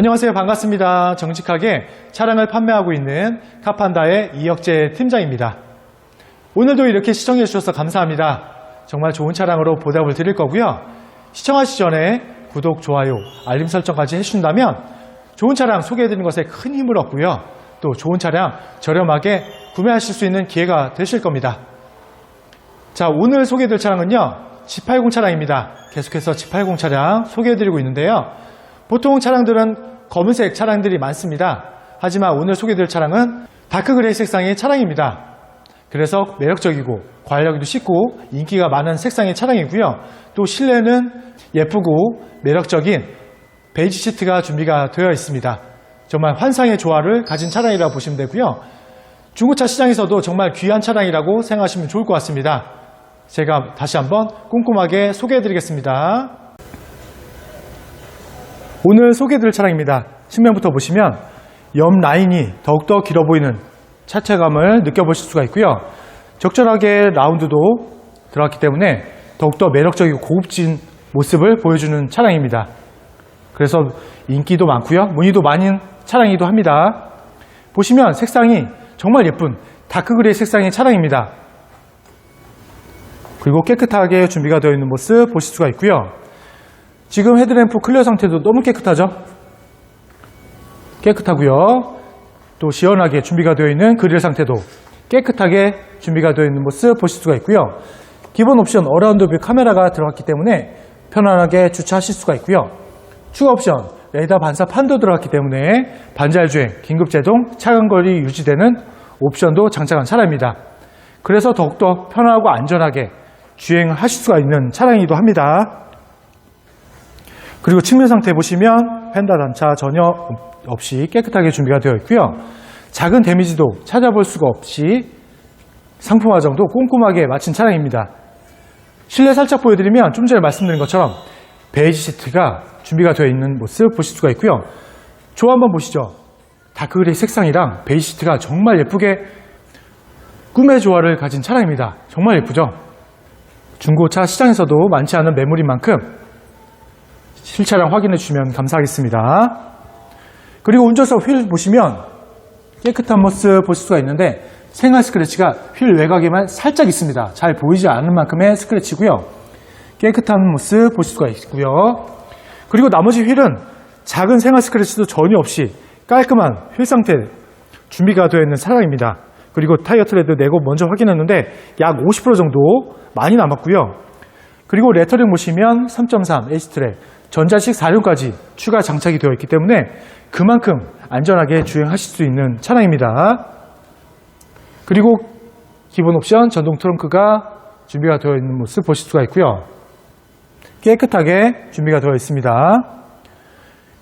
안녕하세요. 반갑습니다. 정직하게 차량을 판매하고 있는 카판다의 이혁재 팀장입니다. 오늘도 이렇게 시청해 주셔서 감사합니다. 정말 좋은 차량으로 보답을 드릴 거고요. 시청하시기 전에 구독, 좋아요, 알림 설정까지 해주신다면 좋은 차량 소개해 드리는 것에 큰 힘을 얻고요. 또 좋은 차량 저렴하게 구매하실 수 있는 기회가 되실 겁니다. 자, 오늘 소개해드릴 차량은요. G80 차량입니다. 계속해서 G80 차량 소개해드리고 있는데요. 보통 차량들은 검은색 차량들이 많습니다. 하지만 오늘 소개해드릴 차량은 다크그레이 색상의 차량입니다. 그래서 매력적이고 관리하기도 쉽고 인기가 많은 색상의 차량이고요. 또 실내는 예쁘고 매력적인 베이지 시트가 준비가 되어 있습니다. 정말 환상의 조화를 가진 차량이라고 보시면 되고요. 중고차 시장에서도 정말 귀한 차량이라고 생각하시면 좋을 것 같습니다. 제가 다시 한번 꼼꼼하게 소개해 드리겠습니다. 오늘 소개해드릴 차량입니다. 측면부터 보시면 옆 라인이 더욱더 길어 보이는 차체감을 느껴보실 수가 있고요. 적절하게 라운드도 들어갔기 때문에 더욱더 매력적이고 고급진 모습을 보여주는 차량입니다. 그래서 인기도 많고요. 문의도 많은 차량이기도 합니다. 보시면 색상이 정말 예쁜 다크그레이 색상의 차량입니다. 그리고 깨끗하게 준비가 되어 있는 모습 보실 수가 있고요. 지금 헤드램프 클리어 상태도 너무 깨끗하죠? 깨끗하고요. 또 시원하게 준비가 되어 있는 그릴 상태도 깨끗하게 준비가 되어 있는 모습 보실 수가 있고요. 기본 옵션 어라운드 뷰 카메라가 들어갔기 때문에 편안하게 주차하실 수가 있고요. 추가 옵션 레이더 반사 판도 들어갔기 때문에 반잘 주행, 긴급 제동, 차간 거리 유지되는 옵션도 장착한 차량입니다. 그래서 더욱더 편하고 안전하게 주행을 하실 수가 있는 차량이기도 합니다. 그리고 측면 상태 보시면 펜다 단차 전혀 없이 깨끗하게 준비가 되어 있고요. 작은 데미지도 찾아볼 수가 없이 상품 화정도 꼼꼼하게 마친 차량입니다. 실내 살짝 보여드리면 좀 전에 말씀드린 것처럼 베이지 시트가 준비가 되어 있는 모습 보실 수가 있고요. 조 한번 보시죠. 다크그레이 색상이랑 베이지 시트가 정말 예쁘게 꿈의 조화를 가진 차량입니다. 정말 예쁘죠? 중고차 시장에서도 많지 않은 매물인 만큼 실차량 확인해 주시면 감사하겠습니다. 그리고 운전석 휠 보시면 깨끗한 모습 보실 수가 있는데 생활 스크래치가 휠 외곽에만 살짝 있습니다. 잘 보이지 않는 만큼의 스크래치고요. 깨끗한 모습 보실 수가 있고요. 그리고 나머지 휠은 작은 생활 스크래치도 전혀 없이 깔끔한 휠 상태 준비가 되어 있는 차량입니다. 그리고 타이어 트레드 내고 먼저 확인했는데 약 50% 정도 많이 남았고요. 그리고 레터링 보시면 3.3 H트랙 전자식 4륜까지 추가 장착이 되어 있기 때문에 그만큼 안전하게 주행하실 수 있는 차량입니다. 그리고 기본 옵션 전동 트렁크가 준비가 되어 있는 모습 보실 수가 있고요. 깨끗하게 준비가 되어 있습니다.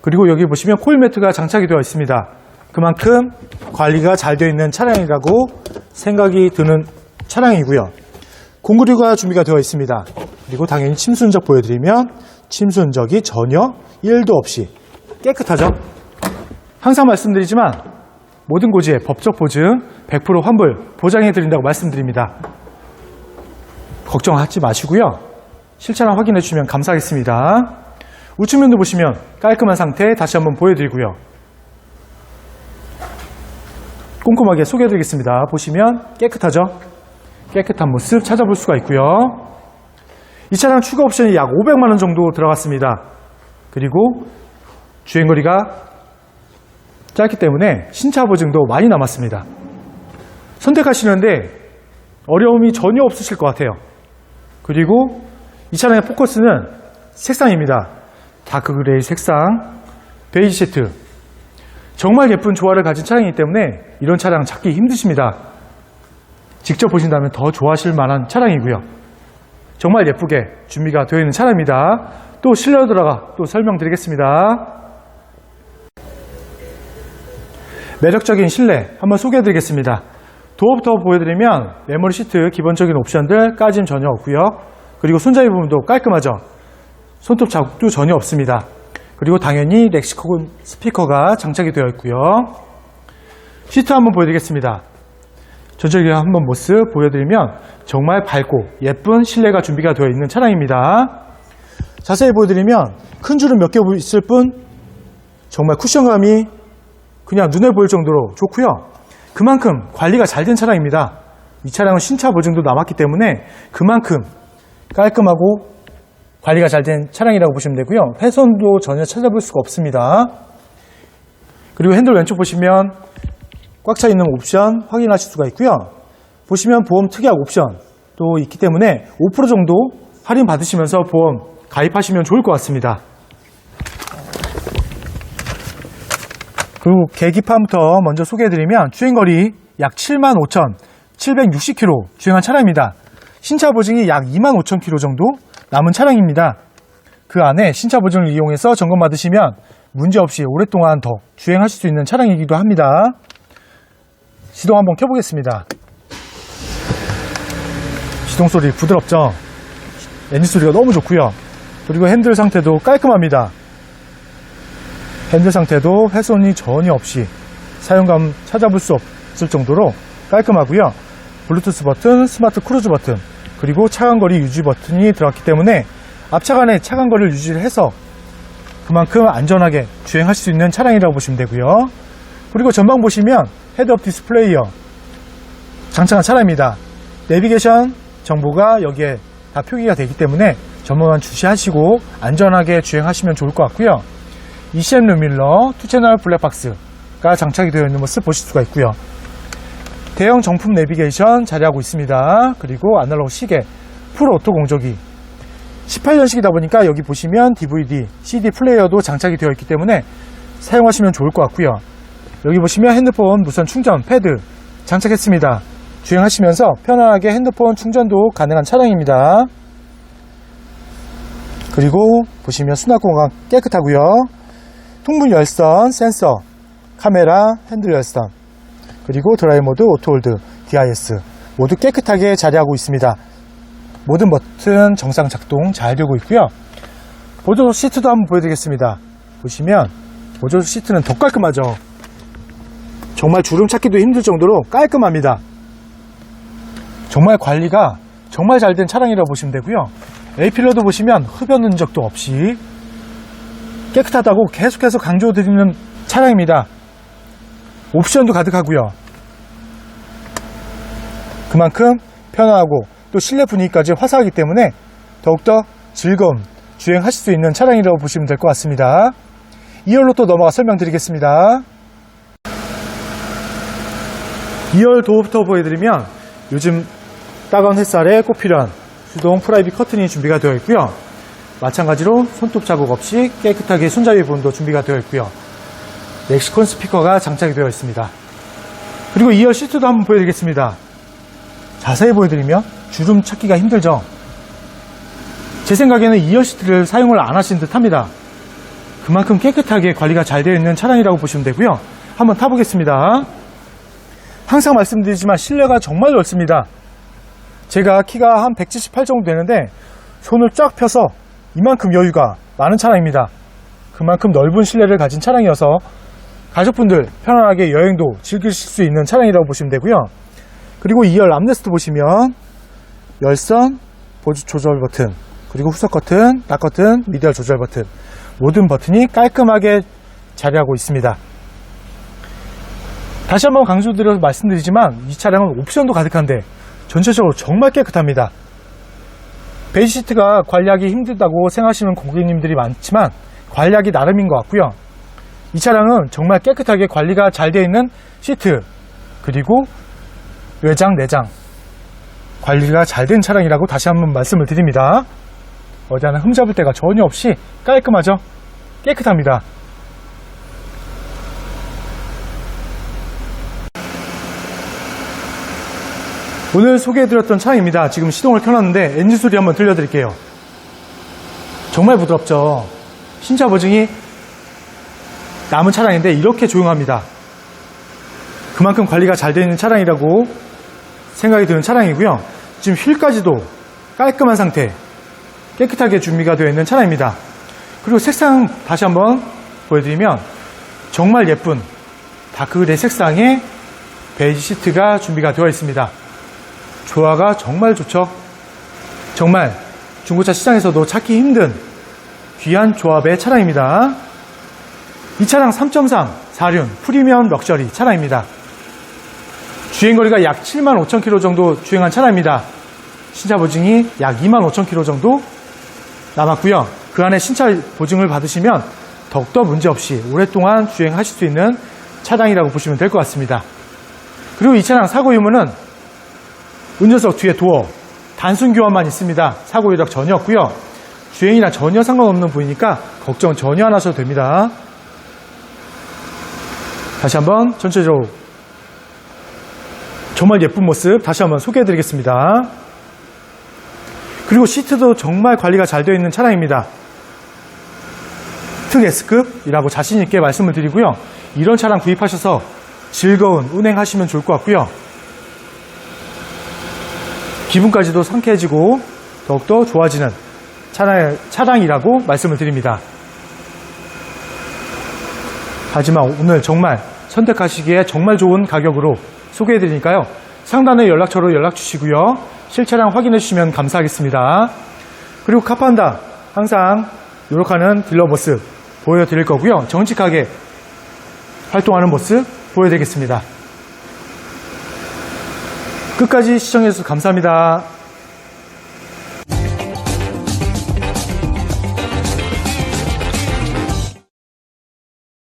그리고 여기 보시면 코일 매트가 장착이 되어 있습니다. 그만큼 관리가 잘 되어 있는 차량이라고 생각이 드는 차량이고요. 공구류가 준비가 되어 있습니다. 그리고 당연히 침수 흔적 보여드리면 침수 흔적이 전혀 1도 없이 깨끗하죠? 항상 말씀드리지만 모든 고지에 법적 보증 100% 환불 보장해 드린다고 말씀드립니다. 걱정하지 마시고요. 실차량 확인해 주시면 감사하겠습니다. 우측면도 보시면 깔끔한 상태 다시 한번 보여드리고요. 꼼꼼하게 소개해 드리겠습니다. 보시면 깨끗하죠? 깨끗한 모습 찾아볼 수가 있고요. 이 차량 추가 옵션이 약 500만 원 정도 들어갔습니다. 그리고 주행거리가 짧기 때문에 신차 보증도 많이 남았습니다. 선택하시는데 어려움이 전혀 없으실 것 같아요. 그리고 이 차량의 포커스는 색상입니다. 다크 그레이 색상, 베이지 시트. 정말 예쁜 조화를 가진 차량이기 때문에 이런 차량 찾기 힘드십니다. 직접 보신다면 더 좋아하실 만한 차량이고요. 정말 예쁘게 준비가 되어 있는 차량입니다. 또 실내로 들어가 또 설명드리겠습니다. 매력적인 실내 한번 소개해 드리겠습니다. 도어부터 보여드리면 메모리 시트 기본적인 옵션들 까짐 전혀 없고요. 그리고 손잡이 부분도 깔끔하죠. 손톱 자국도 전혀 없습니다. 그리고 당연히 렉시콘 스피커가 장착이 되어 있고요. 시트 한번 보여드리겠습니다. 전체적인 한번 모습 보여드리면 정말 밝고 예쁜 실내가 준비가 되어 있는 차량입니다. 자세히 보여드리면 큰 줄은 몇 개 있을 뿐 정말 쿠션감이 그냥 눈에 보일 정도로 좋고요. 그만큼 관리가 잘 된 차량입니다. 이 차량은 신차 보증도 남았기 때문에 그만큼 깔끔하고 관리가 잘 된 차량이라고 보시면 되고요. 훼손도 전혀 찾아볼 수가 없습니다. 그리고 핸들 왼쪽 보시면 꽉 차 있는 옵션 확인하실 수가 있고요. 보시면 보험 특약 옵션도 있기 때문에 5% 정도 할인 받으시면서 보험 가입하시면 좋을 것 같습니다. 그리고 계기판부터 먼저 소개해드리면 주행거리 약 75,760km 주행한 차량입니다. 신차 보증이 약 25,000km 정도 남은 차량입니다. 그 안에 신차 보증을 이용해서 점검 받으시면 문제없이 오랫동안 더 주행하실 수 있는 차량이기도 합니다. 시동 한번 켜보겠습니다. 시동 소리 부드럽죠? 엔진 소리가 너무 좋고요. 그리고 핸들 상태도 깔끔합니다. 핸들 상태도 훼손이 전혀 없이 사용감 찾아볼 수 없을 정도로 깔끔하고요. 블루투스 버튼, 스마트 크루즈 버튼, 그리고 차간거리 유지 버튼이 들어갔기 때문에 앞차간의 차간거리를 유지를 해서 그만큼 안전하게 주행할 수 있는 차량이라고 보시면 되고요. 그리고 전방 보시면 헤드업 디스플레이어 장착한 차량입니다. 내비게이션 정보가 여기에 다 표기가 되기 때문에 전문만 주시하시고 안전하게 주행하시면 좋을 것 같고요. ECM 루밀러, 투채널 블랙박스가 장착이 되어 있는 모습 보실 수가 있고요. 대형 정품 내비게이션 자리하고 있습니다. 그리고 아날로그 시계, 풀 오토 공조기. 18년식이다 보니까 여기 보시면 DVD, CD 플레이어도 장착이 되어 있기 때문에 사용하시면 좋을 것 같고요. 여기 보시면 핸드폰 무선 충전 패드 장착했습니다. 주행하시면서 편안하게 핸드폰 충전도 가능한 차량입니다. 그리고 보시면 수납 공간 깨끗하고요. 통문 열선, 센서, 카메라, 핸들 열선, 그리고 드라이 모드, 오토홀드, DIS 모두 깨끗하게 자리하고 있습니다. 모든 버튼 정상 작동 잘 되고 있고요. 보조 시트도 한번 보여드리겠습니다. 보시면 보조 시트는 더 깔끔하죠. 정말 주름 찾기도 힘들 정도로 깔끔합니다. 정말 관리가 정말 잘 된 차량이라고 보시면 되고요. A필러도 보시면 흡연 흔적도 없이 깨끗하다고 계속해서 강조드리는 차량입니다. 옵션도 가득하고요. 그만큼 편안하고 또 실내 분위기까지 화사하기 때문에 더욱더 즐거운 주행하실 수 있는 차량이라고 보시면 될 것 같습니다. 2열로 또 넘어가 설명드리겠습니다. 2열 도어부터 보여드리면 요즘 따가운 햇살에 꼭 필요한 수동 프라이빗 커튼이 준비가 되어 있고요. 마찬가지로 손톱 자국 없이 깨끗하게 손잡이 부분도 준비가 되어 있고요. 렉시콘 스피커가 장착이 되어 있습니다. 그리고 2열 시트도 한번 보여드리겠습니다. 자세히 보여드리면 주름 찾기가 힘들죠. 제 생각에는 2열 시트를 사용을 안 하신 듯 합니다. 그만큼 깨끗하게 관리가 잘 되어 있는 차량이라고 보시면 되고요. 한번 타보겠습니다. 항상 말씀드리지만 실내가 정말 넓습니다. 제가 키가 한 178 정도 되는데 손을 쫙 펴서 이만큼 여유가 많은 차량입니다. 그만큼 넓은 실내를 가진 차량이어서 가족분들 편안하게 여행도 즐기실 수 있는 차량이라고 보시면 되고요. 그리고 2열 암레스트 보시면 열선, 보조 조절 버튼, 그리고 후석 버튼, 락 버튼, 미디어 조절 버튼 모든 버튼이 깔끔하게 자리하고 있습니다. 다시 한번 강조드려서 말씀드리지만 이 차량은 옵션도 가득한데 전체적으로 정말 깨끗합니다. 베이지 시트가 관리하기 힘들다고 생각하시는 고객님들이 많지만 관리하기 나름인 것 같고요. 이 차량은 정말 깨끗하게 관리가 잘 되어 있는 시트 그리고 외장 내장 관리가 잘 된 차량이라고 다시 한번 말씀을 드립니다. 어디 하나 흠잡을 데가 전혀 없이 깔끔하죠? 깨끗합니다. 오늘 소개해드렸던 차량입니다. 지금 시동을 켜놨는데 엔진 소리 한번 들려드릴게요. 정말 부드럽죠? 신차 보증이 남은 차량인데 이렇게 조용합니다. 그만큼 관리가 잘 되어 있는 차량이라고 생각이 드는 차량이고요. 지금 휠까지도 깔끔한 상태, 깨끗하게 준비가 되어 있는 차량입니다. 그리고 색상 다시 한번 보여드리면 정말 예쁜 다크그레이 색상의 베이지 시트가 준비가 되어 있습니다. 조화가 정말 좋죠. 정말 중고차 시장에서도 찾기 힘든 귀한 조합의 차량입니다. 이 차량 3.3 4륜 프리미엄 럭셔리 차량입니다. 주행거리가 약 7만 5천 킬로 정도 주행한 차량입니다. 신차 보증이 약 2만 5천 킬로 정도 남았고요. 그 안에 신차 보증을 받으시면 더욱더 문제없이 오랫동안 주행하실 수 있는 차량이라고 보시면 될 것 같습니다. 그리고 이 차량 사고 유무는 운전석 뒤에 도어 단순 교환만 있습니다. 사고 이력 전혀 없고요. 주행이랑 전혀 상관없는 부위니까 걱정 전혀 안 하셔도 됩니다. 다시 한번 전체적으로 정말 예쁜 모습 다시 한번 소개해 드리겠습니다. 그리고 시트도 정말 관리가 잘 되어 있는 차량입니다. 특 S급이라고 자신 있게 말씀을 드리고요. 이런 차량 구입하셔서 즐거운 운행하시면 좋을 것 같고요. 기분까지도 상쾌해지고 더욱더 좋아지는 차량, 차량 이라고 말씀을 드립니다. 하지만 오늘 정말 선택하시기에 정말 좋은 가격으로 소개해 드리니까요. 상단의 연락처로 연락 주시고요. 실차량 확인해 주시면 감사하겠습니다. 그리고 카판다 항상 노력하는 딜러 모습 보여드릴 거고요. 정직하게 활동하는 모습 보여드리겠습니다. 끝까지 시청해 주셔서 감사합니다.